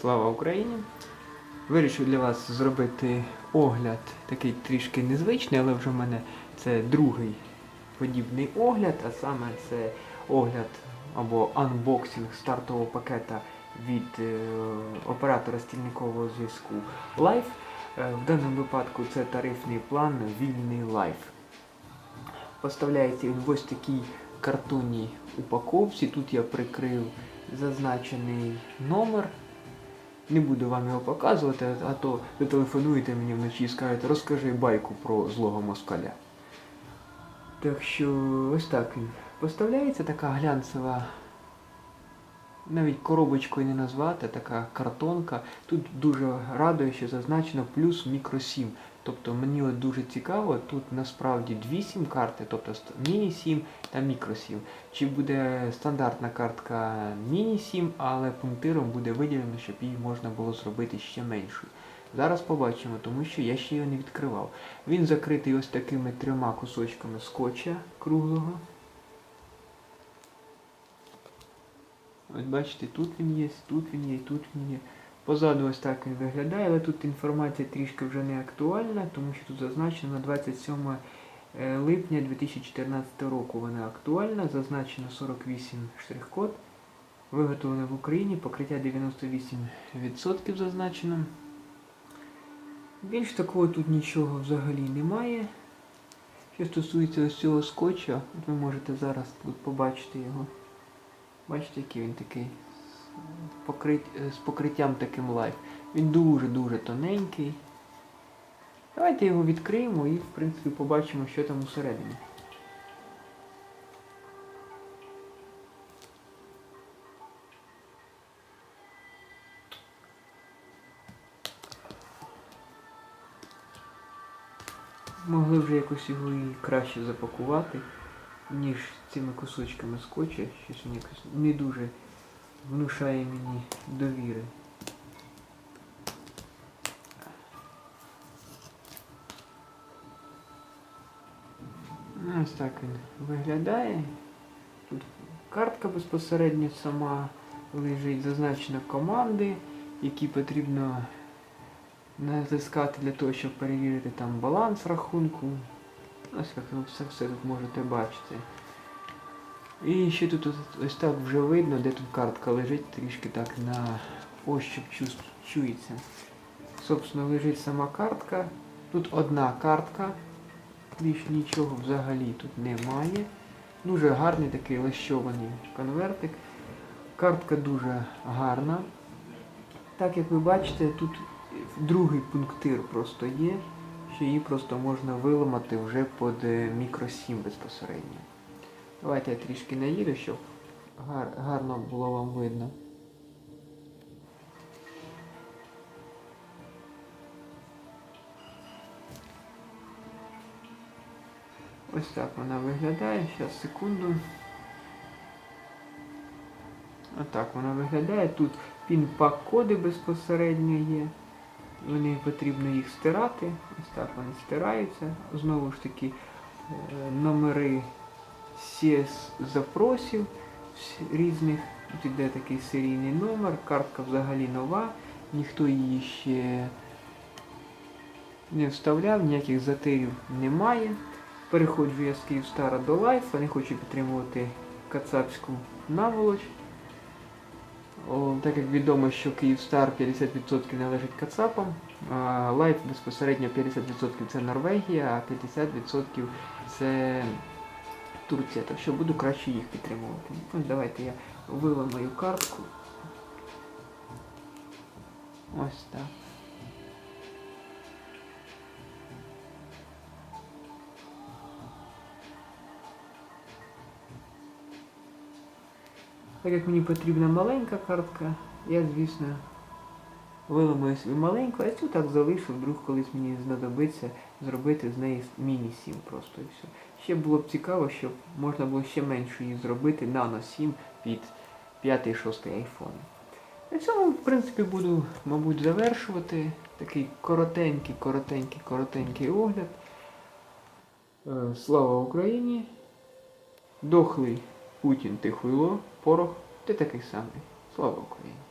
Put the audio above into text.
Слава Україні! Вирішив для вас зробити огляд, такий трішки незвичний, але вже в мене це другий подібний огляд, а саме це огляд або анбоксинг стартового пакета від е, оператора стільникового зв'язку Life. Е, в даному випадку це тарифний план вільний Life. Поставляється він в ось такій картонній упаковці. Тут я прикрив зазначений номер. Не буду вам його показувати, а то ви телефонуєте мені вночі і скажете, розкажи байку про злого москаля. Так що ось так він поставляється така глянцева, навіть коробочкою не назвати, така картонка. Тут дуже радує, що зазначено плюс мікросім. Тобто мені от дуже цікаво, тут насправді дві сім-карти, тобто міні-сім та мікросім. Чи буде стандартна картка міні-сім, але пунктиром буде виділено, щоб її можна було зробити ще меншою. Зараз побачимо, тому що я ще його не відкривав. Він закритий ось такими трьома кусочками скотча круглого. Ось бачите, тут він є, тут він є, тут він є. Позаду ось так він виглядає, але тут інформація трішки вже не актуальна, тому що тут зазначено на 27 е, липня 2014 року вона актуальна, зазначено 48 штрих-код. Виготовлено в Україні, покриття 98% зазначено. Більш такого тут нічого взагалі немає. Що стосується ось цього скотча, от ви можете зараз тут побачити його. Бачите, який він такий покрит- з покриттям таким лайф. Він дуже-дуже тоненький. Давайте його відкриємо і, в принципі, побачимо, що там усередині. Могли вже якось його і краще запакувати, ніж цими кусочками скотча. Щось він якось не дуже внушає мені довіри. Ну, Ось так він виглядає. Тут картка безпосередньо сама лежить, зазначено команди, які потрібно натискати для того, щоб перевірити там баланс рахунку. Ось як ви все, все тут можете бачити. І ще тут ось- так вже видно, де тут картка лежить, трішки так на ощуп чується. Собственно, лежить сама картка. Тут одна картка, більш нічого взагалі тут немає. Дуже гарний такий лещований конвертик. Картка дуже гарна. Так як ви бачите, тут другий пунктир просто є, що її просто можна виламати вже під мікросім безпосередньо. Давайте я трішки наїду, щоб гар, гарно було вам видно. Ось так вона виглядає. Зараз секунду. Отак вона виглядає. Тут пін-пак коди безпосередньо є. Вони потрібно їх стирати. Ось так вони стираються. Знову ж таки, е, CS запросів різних. Тут іде такий серійний номер, картка взагалі нова, ніхто її ще не вставляв, ніяких затирів немає. Переходжу я з Київстара до Life, вони хочуть підтримувати кацапську наволоч. Так як відомо, що Київстар 50% належить кацапам, а Life безпосередньо 50% це Норвегія, а 50% це Турція, так що буду краще їх підтримувати. Ну, давайте я виламаю картку. Ось так. Так як мені потрібна маленька картка, я, звісно, виламаю свою маленьку, а цю так залишу, вдруг колись мені знадобиться зробити з неї міні-сім просто і все. Ще було б цікаво, щоб можна було ще меншу її зробити нано 7 під 5-6 айфон. На цьому, в принципі, буду, мабуть, завершувати. Такий коротенький, коротенький, коротенький огляд. Е, Слава Україні! Дохлий Путін ти хуйло, порох, ти такий самий. Слава Україні!